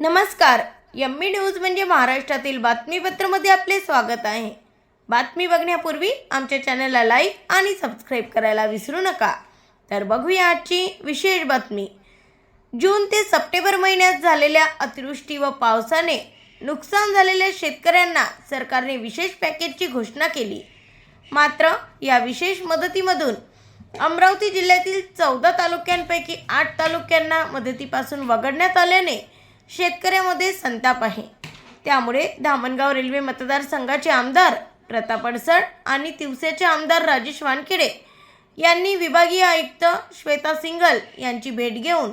नमस्कार. Yummy news म्हणजे महाराष्ट्रातील बातमीपत्रामध्ये आपले स्वागत आहे. बातमी बघण्यापूर्वी आमच्या चॅनलला लाईक आणि सबस्क्राईब करायला विसरू नका. तर बघूया आजची विशेष बातमी. जून ते सप्टेंबर महिन्यात झालेल्या अतिवृष्टी व पावसाने नुकसान झालेल्या शेतकऱ्यांना सरकारने विशेष पॅकेजची घोषणा केली. मात्र या विशेष मदतीमधून अमरावती जिल्ह्यातील चौदा तालुक्यांपैकी आठ तालुक्यांना मदतीपासून वगळण्यात आल्याने शेतकऱ्यामध्ये संताप आहे. त्यामुळे धामणगाव रेल्वे मतदारसंघाचे आमदार प्रताप अडसड आणि तिवसेचे आमदार राजेश वानखेडे यांनी विभागीय आयुक्त श्वेता सिंगल यांची भेट घेऊन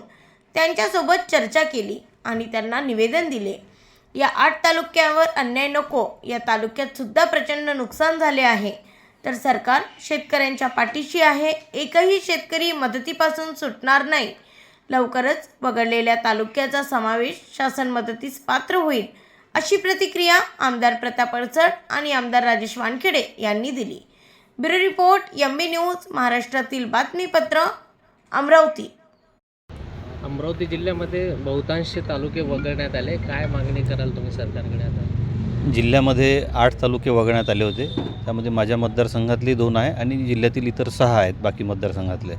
त्यांच्यासोबत चर्चा केली आणि त्यांना निवेदन दिले. या आठ तालुक्यावर अन्याय नको या तालुक्यात सुद्धा प्रचंड नुकसान झाले आहे. तर सरकार शेतकऱ्यांच्या पाठीशी आहे एकही शेतकरी मदतीपासून सुटणार नाही. लवकरच वगळलेल्या तालुक्याचा समावेश शासन मदतीस पात्र होईल अशी प्रतिक्रिया आमदार प्रताप अडचड आणि आमदार राजेश वानखेडे यांनी दिली. ब्युरो रिपोर्ट एम न्यूज महाराष्ट्रातील बातमीपत्र अमरावती. अमरावती जिल्ह्यामध्ये बहुतांश तालुके वगळण्यात आले. काय मागणी कराल तुम्ही सरकारकडे आता? जिल्ह्यामध्ये आठ तालुके वगळण्यात आले होते. त्यामध्ये माझ्या मतदारसंघातली दोन आहे आणि जिल्ह्यातील इतर सहा आहेत बाकी मतदारसंघातले.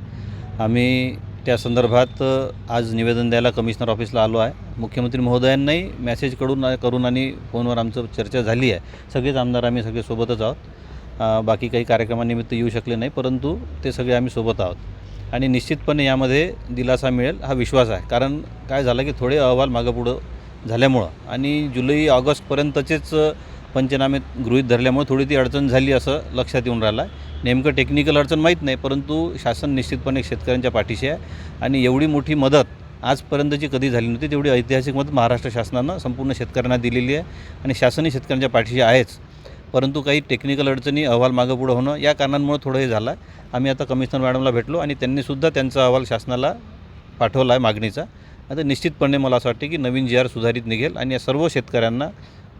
आम्ही त्या संदर्भात आज निवेदन द्यायला कमिशनर ऑफिसला आलो आहे. मुख्यमंत्री महोदयांनाही मेसेजकडून करून आणि फोनवर आमचं चर्चा झाली आहे. सगळेच आमदार आम्ही सगळे सोबतच आहोत. बाकी काही कार्यक्रमानिमित्त येऊ शकले नाही परंतु ते सगळे आम्ही सोबत आहोत. आणि निश्चितपणे यामध्ये दिलासा मिळेल हा विश्वास आहे. कारण काय झालं की थोडे अहवाल मागं पुढं झाल्यामुळं आणि जुलै ऑगस्टपर्यंतचेच पंचनामे गृहीत धरल्यामुळे थोडी ती अडचण झाली असं लक्षात येऊन राहिलं आहे नेमकं टेक्निकल अडचण माहीत नाही परंतु शासन निश्चितपणे शेतकऱ्यांच्या पाठीशी आहे आणि एवढी मोठी मदत आजपर्यंतची कधी झाली नव्हती तेवढी ऐतिहासिक मदत महाराष्ट्र शासनानं संपूर्ण शेतकऱ्यांना दिलेली आहे आणि शासनही शेतकऱ्यांच्या पाठीशी आहेच. परंतु काही टेक्निकल अडचणी अहवाल मागं पुढं होणं या कारणांमुळे थोडं हे झालं आहे आम्ही आता कमिशनर मॅडमला भेटलो आणि त्यांनीसुद्धा त्यांचा अहवाल शासनाला पाठवला आहे मागणीचा. आता निश्चितपणे मला असं वाटते की नवीन जी आर सुधारित निघेल आणि या सर्व शेतकऱ्यांना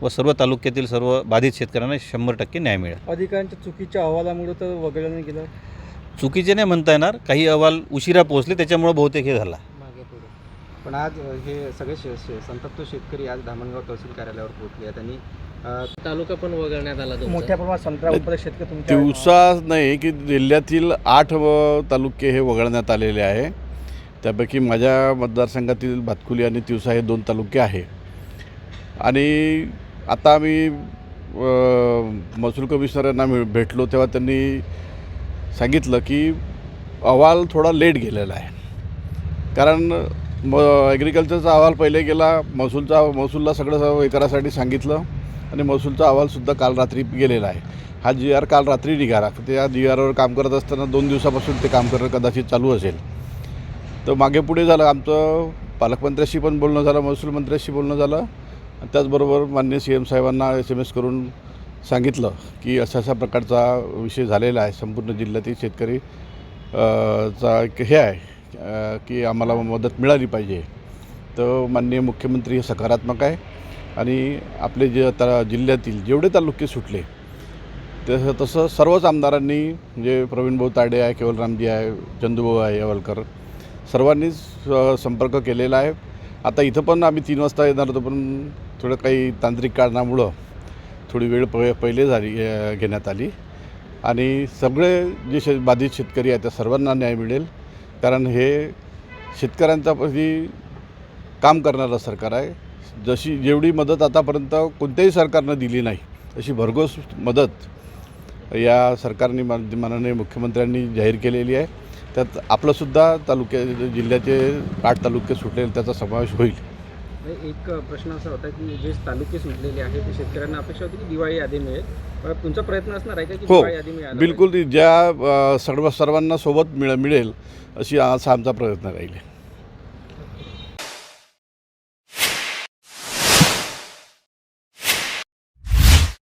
व सर्व तालुक्यातील सर्व बाधित शेतकऱ्यांना शंभर टक्के न्याय मिळेल. अधिकाऱ्यांच्या चुकीच्या अहवालामुळे तर वगळलं नाही गेलं. चुकीचे नाही म्हणता येणार. काही अहवाल उशिरा पोहोचले त्याच्यामुळे बहुतेक हे झाला. मागे पुढे. पण आज हे सगळे शे शे संतप्त शेतकरी आज धामणगाव तहसील कार्यालयावर पोहोचले आहेत आणि अ, तालुका पण वगळण्यात आला तुमचा. मोठ्या प्रमाणात संत्रा उत्पादक शेतकरी तुमच्या दिवसा नाही की जिल्ह्यातील आठ व तालुके हे वगळण्यात आलेले आहे. त्यापैकी माझ्या मतदारसंघातील भातकुली आणि तिवसा हे दोन तालुके आहे. आणि आता आम्ही महसूल कमिशनरांना मिळ भेटलो तेव्हा त्यांनी सांगितलं की अहवाल थोडा लेट गेलेला आहे. कारण म ॲग्रिकल्चरचा अहवाल पहिले गेला महसूलचा महसूलला सगळं हे करायसाठी सांगितलं आणि महसूलचा अहवालसुद्धा काल रात्री गेलेला आहे. हा जी आर काल रात्री निघाला त्या जी आरवर काम करत असताना दोन दिवसापासून ते काम करणं कदाचित चालू असेल. तर मागे पुढे झालं आमचं पालकमंत्र्याशी पण बोलणं झालं महसूल मंत्र्याशी बोलणं झालं. त्याचबरोबर मान्य सी एम साहेबांना एस एम एस करून सांगितलं की अशा अशा प्रकारचा विषय झालेला आहे. संपूर्ण जिल्ह्यातील शेतकरी चा एक हे आहे की आम्हाला मदत मिळाली पाहिजे. तर माननीय मुख्यमंत्री हे सकारात्मक आहे आणि आपले जे आता जिल्ह्यातील जेवढे तालुके सुटले तसं तसं सर्वच आमदारांनी म्हणजे प्रवीणभाऊ ताडे आहे केवलरामजी आहे चंदूभाऊ आहे यवलकर सर्वांनीच संपर्क केलेला आहे. आता इथं पण आम्ही तीन वाजता येणार होतो पण थोडं काही तांत्रिक कारणामुळं थोडी वेळ प पहिले झाली घेण्यात आली. आणि सगळे जे शे बाधित शेतकरी आहेत त्या सर्वांना न्याय मिळेल. कारण हे शेतकऱ्यांचा प्रति काम करणारं सरकार आहे. जशी जेवढी मदत आतापर्यंत कोणत्याही सरकारनं दिली नाही तशी भरघोस मदत या सरकारने मान माननीय मुख्यमंत्र्यांनी जाहीर केलेली आहे. त्यात आपलंसुद्धा तालुक्या जिल्ह्याचे आठ तालुके सुटलेले त्याचा समावेश होईल. एक प्रश्न असा होता की जे तालुके सुटलेले आहेत ते शेतकऱ्यांना अपेक्षा होती की दिवाळी यादी मिळेल. तुमचा प्रयत्न असणार आहे का की हो दिवाळी यादी मिळाली बिलकुल ज्या सर्व सर्वांना सोबत मिळ मिळेल अशी असा आमचा प्रयत्न राहील.